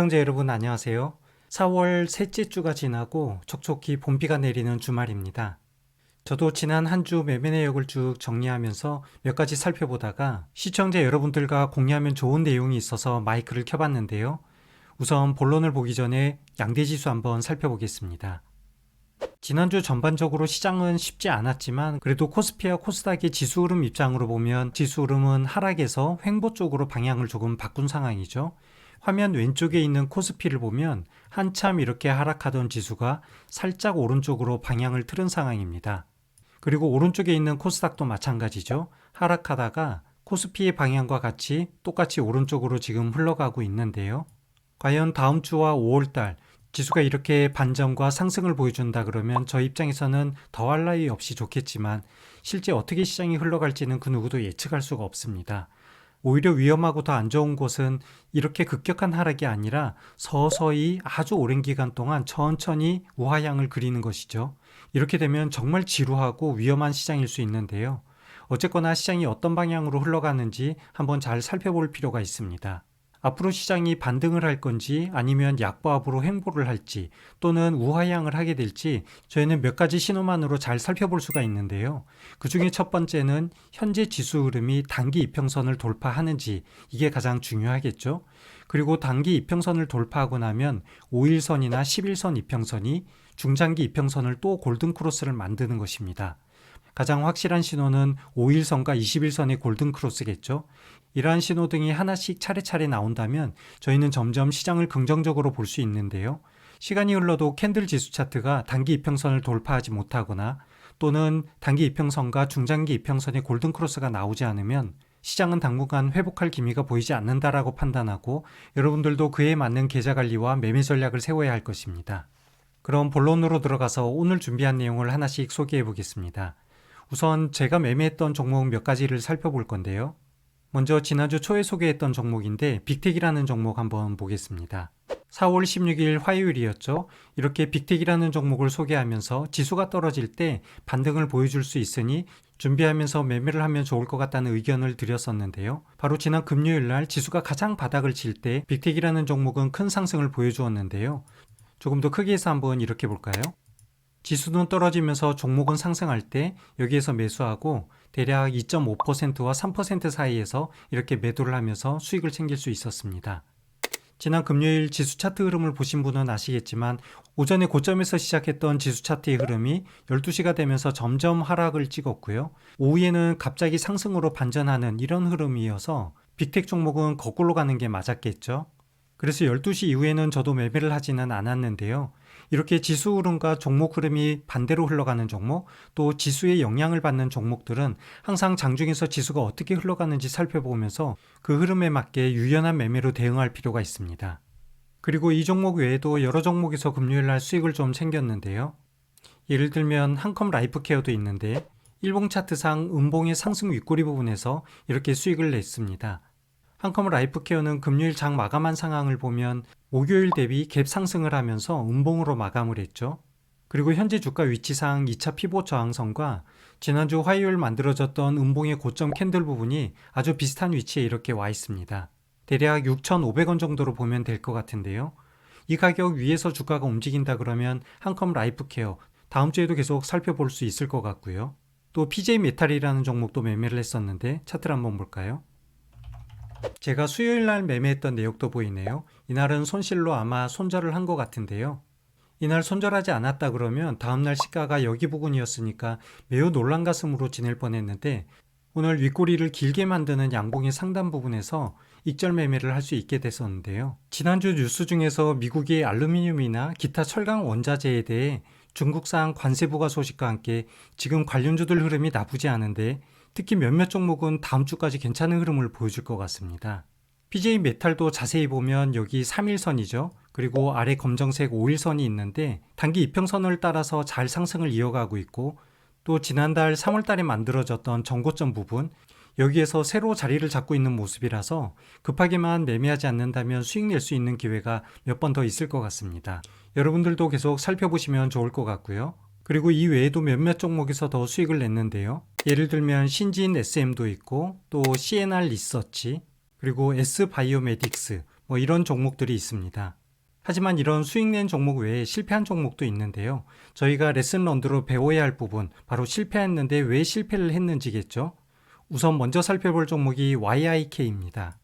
시청자 여러분 안녕하세요. 4월 셋째 주가 지나고 촉촉히 봄비가 내리는 주말입니다. 저도 지난 한 주 매매 내역을 쭉 정리하면서 몇 가지 살펴보다가 시청자 여러분들과 공유하면 좋은 내용이 있어서 마이크를 켜봤는데요. 우선 본론을 보기 전에 양대지수 한번 살펴보겠습니다. 지난주 전반적으로 시장은 쉽지 않았지만 그래도 코스피와 코스닥의 지수 흐름 입장으로 보면 지수 흐름은 하락에서 횡보 쪽으로 방향을 조금 바꾼 상황이죠. 화면 왼쪽에 있는 코스피를 보면 한참 이렇게 하락하던 지수가 살짝 오른쪽으로 방향을 틀은 상황입니다. 그리고 오른쪽에 있는 코스닥도 마찬가지죠. 하락하다가 코스피의 방향과 같이 똑같이 오른쪽으로 지금 흘러가고 있는데요. 과연 다음 주와 5월달 지수가 이렇게 반전과 상승을 보여준다 그러면 저 입장에서는 더할 나위 없이 좋겠지만 실제 어떻게 시장이 흘러갈지는 그 누구도 예측할 수가 없습니다. 오히려 위험하고 더 안 좋은 곳은 이렇게 급격한 하락이 아니라 서서히 아주 오랜 기간 동안 천천히 우하향을 그리는 것이죠. 이렇게 되면 정말 지루하고 위험한 시장일 수 있는데요. 어쨌거나 시장이 어떤 방향으로 흘러가는지 한번 잘 살펴볼 필요가 있습니다. 앞으로 시장이 반등을 할 건지 아니면 약보합으로 횡보를 할지 또는 우하향을 하게 될지 저희는 몇 가지 신호만으로 잘 살펴볼 수가 있는데요. 그 중에 첫 번째는 현재 지수 흐름이 단기 이평선을 돌파하는지 이게 가장 중요하겠죠. 그리고 단기 이평선을 돌파하고 나면 5일선이나 11선 이평선이 중장기 이평선을 또 골든 크로스를 만드는 것입니다. 가장 확실한 신호는 5일선과 21선의 골든 크로스겠죠. 이러한 신호등이 하나씩 차례차례 나온다면 저희는 점점 시장을 긍정적으로 볼 수 있는데요. 시간이 흘러도 캔들 지수 차트가 단기 이평선을 돌파하지 못하거나 또는 단기 이평선과 중장기 이평선의 골든 크로스가 나오지 않으면 시장은 당분간 회복할 기미가 보이지 않는다라고 판단하고 여러분들도 그에 맞는 계좌 관리와 매매 전략을 세워야 할 것입니다. 그럼 본론으로 들어가서 오늘 준비한 내용을 하나씩 소개해 보겠습니다. 우선 제가 매매했던 종목 몇 가지를 살펴볼 건데요. 먼저 지난주 초에 소개했던 종목인데 빅텍이라는 종목 한번 보겠습니다. 4월 16일 화요일이었죠. 이렇게 빅텍이라는 종목을 소개하면서 지수가 떨어질 때 반등을 보여줄 수 있으니 준비하면서 매매를 하면 좋을 것 같다는 의견을 드렸었는데요. 바로 지난 금요일 날 지수가 가장 바닥을 칠 때 빅텍이라는 종목은 큰 상승을 보여주었는데요. 조금 더 크게 해서 한번 이렇게 볼까요? 지수는 떨어지면서 종목은 상승할 때 여기에서 매수하고 대략 2.5%와 3% 사이에서 이렇게 매도를 하면서 수익을 챙길 수 있었습니다. 지난 금요일 지수 차트 흐름을 보신 분은 아시겠지만 오전에 고점에서 시작했던 지수 차트의 흐름이 12시가 되면서 점점 하락을 찍었고요. 오후에는 갑자기 상승으로 반전하는 이런 흐름이어서 빅텍 종목은 거꾸로 가는 게 맞았겠죠. 그래서 12시 이후에는 저도 매매를 하지는 않았는데요. 이렇게 지수 흐름과 종목 흐름이 반대로 흘러가는 종목, 또 지수의 영향을 받는 종목들은 항상 장중에서 지수가 어떻게 흘러가는지 살펴보면서 그 흐름에 맞게 유연한 매매로 대응할 필요가 있습니다. 그리고 이 종목 외에도 여러 종목에서 금요일 날 수익을 좀 챙겼는데요. 예를 들면 한컴 라이프 케어도 있는데 일봉 차트상 음봉의 상승 윗꼬리 부분에서 이렇게 수익을 냈습니다. 한컴 라이프케어는 금요일 장 마감한 상황을 보면 목요일 대비 갭 상승을 하면서 음봉으로 마감을 했죠. 그리고 현재 주가 위치상 2차 피보 저항선과 지난주 화요일 만들어졌던 음봉의 고점 캔들 부분이 아주 비슷한 위치에 이렇게 와 있습니다. 대략 6,500원 정도로 보면 될 것 같은데요. 이 가격 위에서 주가가 움직인다 그러면 한컴 라이프케어 다음 주에도 계속 살펴볼 수 있을 것 같고요. 또 PJ 메탈이라는 종목도 매매를 했었는데 차트를 한번 볼까요? 제가 수요일 날 매매했던 내역도 보이네요. 이날은 손실로 아마 손절을 한 것 같은데요. 이날 손절하지 않았다 그러면 다음날 시가가 여기 부분이었으니까 매우 놀란 가슴으로 지낼 뻔했는데 오늘 윗꼬리를 길게 만드는 양봉의 상단 부분에서 익절 매매를 할 수 있게 됐었는데요. 지난주 뉴스 중에서 미국의 알루미늄이나 기타 철강 원자재에 대해 중국산 관세 부과 소식과 함께 지금 관련주들 흐름이 나쁘지 않은데 특히 몇몇 종목은 다음 주까지 괜찮은 흐름을 보여줄 것 같습니다. PJ 메탈도 자세히 보면 여기 3일선이죠. 그리고 아래 검정색 5일선이 있는데 단기 이평선을 따라서 잘 상승을 이어가고 있고 또 지난달 3월달에 만들어졌던 정고점 부분 여기에서 새로 자리를 잡고 있는 모습이라서 급하게만 매매하지 않는다면 수익 낼 수 있는 기회가 몇 번 더 있을 것 같습니다. 여러분들도 계속 살펴보시면 좋을 것 같고요. 그리고 이 외에도 몇몇 종목에서 더 수익을 냈는데요. 예를 들면 신진 SM도 있고 또 CNR 리서치 그리고 S 바이오메딕스 뭐 이런 종목들이 있습니다. 하지만 이런 수익 낸 종목 외에 실패한 종목도 있는데요. 저희가 레슨 런드로 배워야 할 부분, 바로 실패했는데 왜 실패를 했는지겠죠. 우선 먼저 살펴볼 종목이 YIK입니다.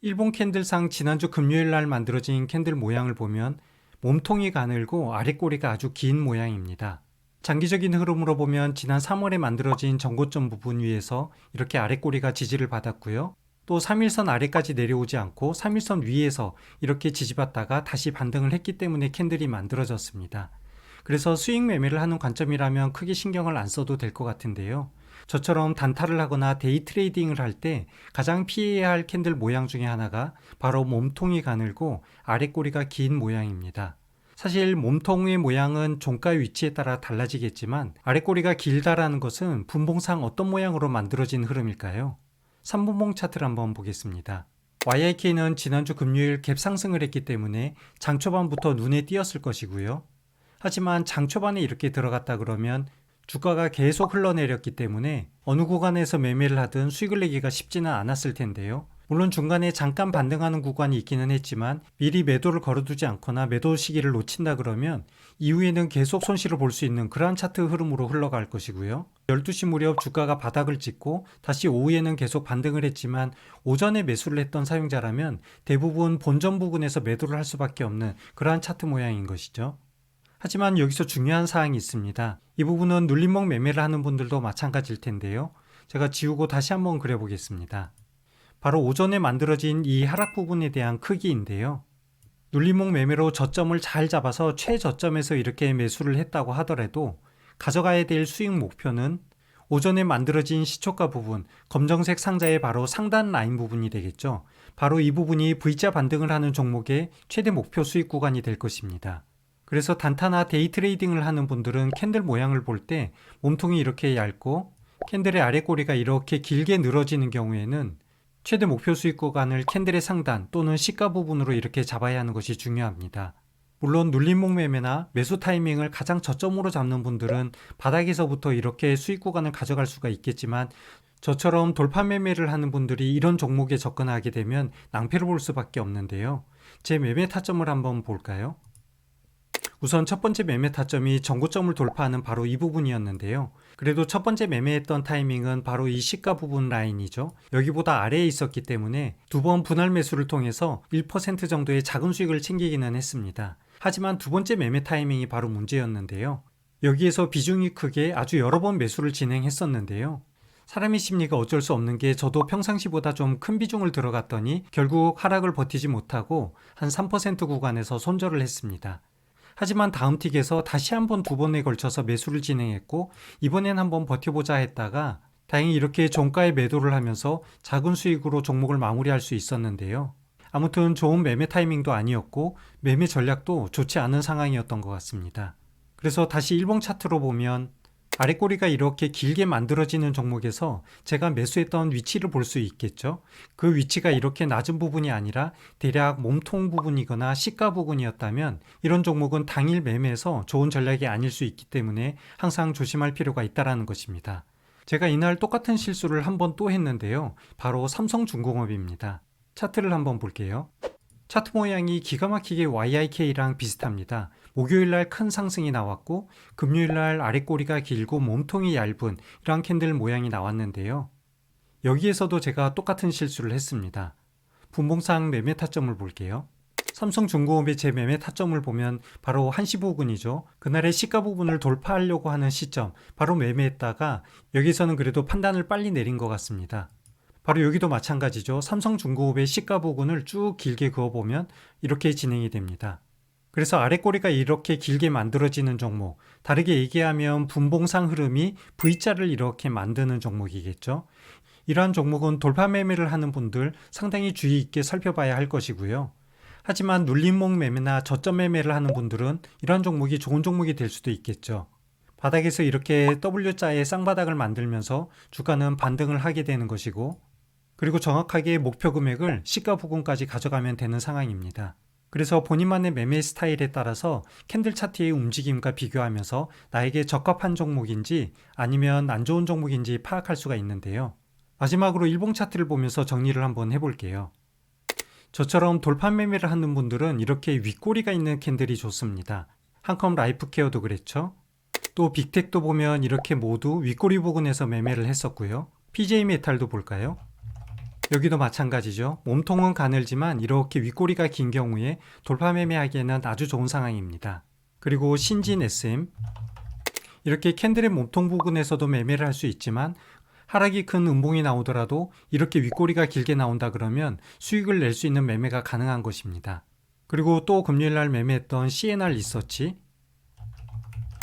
일본 캔들상 지난주 금요일 날 만들어진 캔들 모양을 보면 몸통이 가늘고 아랫꼬리가 아주 긴 모양입니다. 장기적인 흐름으로 보면 지난 3월에 만들어진 전고점 부분 위에서 이렇게 아랫꼬리가 지지를 받았고요. 또 3일선 아래까지 내려오지 않고 3일선 위에서 이렇게 지지받다가 다시 반등을 했기 때문에 캔들이 만들어졌습니다. 그래서 수익 매매를 하는 관점이라면 크게 신경을 안 써도 될 것 같은데요. 저처럼 단타를 하거나 데이 트레이딩을 할 때 가장 피해야 할 캔들 모양 중에 하나가 바로 몸통이 가늘고 아랫꼬리가 긴 모양입니다. 사실 몸통의 모양은 종가 위치에 따라 달라지겠지만 아랫꼬리가 길다라는 것은 분봉상 어떤 모양으로 만들어진 흐름일까요? 3분봉 차트를 한번 보겠습니다. YIK는 지난주 금요일 갭 상승을 했기 때문에 장 초반부터 눈에 띄었을 것이고요. 하지만 장 초반에 이렇게 들어갔다 그러면 주가가 계속 흘러내렸기 때문에 어느 구간에서 매매를 하든 수익을 내기가 쉽지는 않았을 텐데요. 물론 중간에 잠깐 반등하는 구간이 있기는 했지만 미리 매도를 걸어두지 않거나 매도 시기를 놓친다 그러면 이후에는 계속 손실을 볼 수 있는 그러한 차트 흐름으로 흘러갈 것이고요. 12시 무렵 주가가 바닥을 찍고 다시 오후에는 계속 반등을 했지만 오전에 매수를 했던 사용자라면 대부분 본전 부근에서 매도를 할 수밖에 없는 그러한 차트 모양인 것이죠. 하지만 여기서 중요한 사항이 있습니다. 이 부분은 눌림목 매매를 하는 분들도 마찬가지일 텐데요. 제가 지우고 다시 한번 그려보겠습니다. 바로 오전에 만들어진 이 하락 부분에 대한 크기인데요. 눌림목 매매로 저점을 잘 잡아서 최저점에서 이렇게 매수를 했다고 하더라도 가져가야 될 수익 목표는 오전에 만들어진 시초가 부분, 검정색 상자의 바로 상단 라인 부분이 되겠죠. 바로 이 부분이 V자 반등을 하는 종목의 최대 목표 수익 구간이 될 것입니다. 그래서 단타나 데이 트레이딩을 하는 분들은 캔들 모양을 볼 때 몸통이 이렇게 얇고 캔들의 아래 꼬리가 이렇게 길게 늘어지는 경우에는 최대 목표 수익 구간을 캔들의 상단 또는 시가 부분으로 이렇게 잡아야 하는 것이 중요합니다. 물론 눌림목 매매나 매수 타이밍을 가장 저점으로 잡는 분들은 바닥에서부터 이렇게 수익 구간을 가져갈 수가 있겠지만 저처럼 돌파 매매를 하는 분들이 이런 종목에 접근하게 되면 낭패를 볼 수밖에 없는데요. 제 매매 타점을 한번 볼까요? 우선 첫 번째 매매 타점이 전고점을 돌파하는 바로 이 부분이었는데요. 그래도 첫 번째 매매했던 타이밍은 바로 이 시가 부분 라인이죠. 여기보다 아래에 있었기 때문에 두 번 분할 매수를 통해서 1% 정도의 작은 수익을 챙기기는 했습니다. 하지만 두 번째 매매 타이밍이 바로 문제였는데요. 여기에서 비중이 크게 아주 여러 번 매수를 진행했었는데요. 사람의 심리가 어쩔 수 없는 게 저도 평상시보다 좀 큰 비중을 들어갔더니 결국 하락을 버티지 못하고 한 3% 구간에서 손절을 했습니다. 하지만 다음 틱에서 다시 한 번 두 번에 걸쳐서 매수를 진행했고 이번엔 한번 버텨보자 했다가 다행히 이렇게 종가에 매도를 하면서 작은 수익으로 종목을 마무리할 수 있었는데요. 아무튼 좋은 매매 타이밍도 아니었고 매매 전략도 좋지 않은 상황이었던 것 같습니다. 그래서 다시 일봉 차트로 보면 아랫꼬리가 이렇게 길게 만들어지는 종목에서 제가 매수했던 위치를 볼 수 있겠죠. 그 위치가 이렇게 낮은 부분이 아니라 대략 몸통 부분이거나 시가 부분이었다면 이런 종목은 당일 매매에서 좋은 전략이 아닐 수 있기 때문에 항상 조심할 필요가 있다라는 것입니다. 제가 이날 똑같은 실수를 한 번 또 했는데요. 바로 삼성중공업입니다. 차트를 한번 볼게요. 차트 모양이 기가 막히게 YIK랑 비슷합니다. 목요일 날 큰 상승이 나왔고 금요일 날 아랫꼬리가 길고 몸통이 얇은 이러한 캔들 모양이 나왔는데요. 여기에서도 제가 똑같은 실수를 했습니다. 분봉상 매매 타점을 볼게요. 삼성중공업의 제 매매 타점을 보면 바로 1시 부근이죠. 그날의 시가 부분을 돌파하려고 하는 시점, 바로 매매했다가 여기서는 그래도 판단을 빨리 내린 것 같습니다. 바로 여기도 마찬가지죠. 삼성중공업의 시가 부분을 쭉 길게 그어보면 이렇게 진행이 됩니다. 그래서 아랫꼬리가 이렇게 길게 만들어지는 종목, 다르게 얘기하면 분봉상 흐름이 V자를 이렇게 만드는 종목이겠죠. 이러한 종목은 돌파 매매를 하는 분들 상당히 주의 있게 살펴봐야 할 것이고요. 하지만 눌림목 매매나 저점 매매를 하는 분들은 이러한 종목이 좋은 종목이 될 수도 있겠죠. 바닥에서 이렇게 W자의 쌍바닥을 만들면서 주가는 반등을 하게 되는 것이고 그리고 정확하게 목표 금액을 시가 부근까지 가져가면 되는 상황입니다. 그래서 본인만의 매매 스타일에 따라서 캔들 차트의 움직임과 비교하면서 나에게 적합한 종목인지 아니면 안 좋은 종목인지 파악할 수가 있는데요. 마지막으로 일봉 차트를 보면서 정리를 한번 해볼게요. 저처럼 돌판 매매를 하는 분들은 이렇게 윗꼬리가 있는 캔들이 좋습니다. 한컴 라이프 케어도 그랬죠. 또 빅텍도 보면 이렇게 모두 윗꼬리 부분에서 매매를 했었고요. PJ 메탈도 볼까요? 여기도 마찬가지죠. 몸통은 가늘지만 이렇게 윗꼬리가 긴 경우에 돌파 매매하기에는 아주 좋은 상황입니다. 그리고 신진 SM 이렇게 캔들의 몸통 부분에서도 매매를 할 수 있지만 하락이 큰 음봉이 나오더라도 이렇게 윗꼬리가 길게 나온다 그러면 수익을 낼 수 있는 매매가 가능한 것입니다. 그리고 또 금요일 날 매매했던 CNR 리서치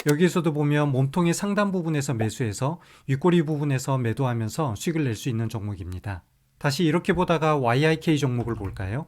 여기에서도 보면 몸통의 상단 부분에서 매수해서 윗꼬리 부분에서 매도하면서 수익을 낼 수 있는 종목입니다. 다시 이렇게 보다가 YIK 종목을 볼까요?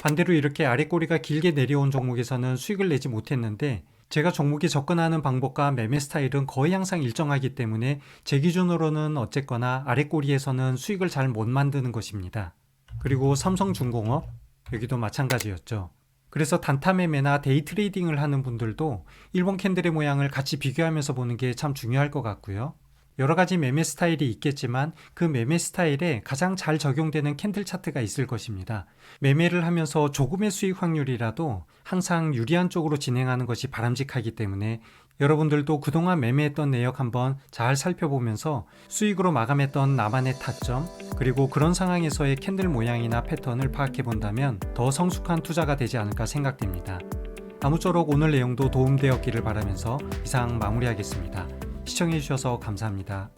반대로 이렇게 아랫꼬리가 길게 내려온 종목에서는 수익을 내지 못했는데 제가 종목에 접근하는 방법과 매매 스타일은 거의 항상 일정하기 때문에 제 기준으로는 어쨌거나 아랫꼬리에서는 수익을 잘 못 만드는 것입니다. 그리고 삼성중공업 여기도 마찬가지였죠. 그래서 단타 매매나 데이 트레이딩을 하는 분들도 일본 캔들의 모양을 같이 비교하면서 보는 게 참 중요할 것 같고요. 여러 가지 매매 스타일이 있겠지만 그 매매 스타일에 가장 잘 적용되는 캔들 차트가 있을 것입니다. 매매를 하면서 조금의 수익 확률이라도 항상 유리한 쪽으로 진행하는 것이 바람직하기 때문에 여러분들도 그동안 매매했던 내역 한번 잘 살펴보면서 수익으로 마감했던 나만의 타점 그리고 그런 상황에서의 캔들 모양이나 패턴을 파악해 본다면 더 성숙한 투자가 되지 않을까 생각됩니다. 아무쪼록 오늘 내용도 도움되었기를 바라면서 이상 마무리하겠습니다. 시청해주셔서 감사합니다.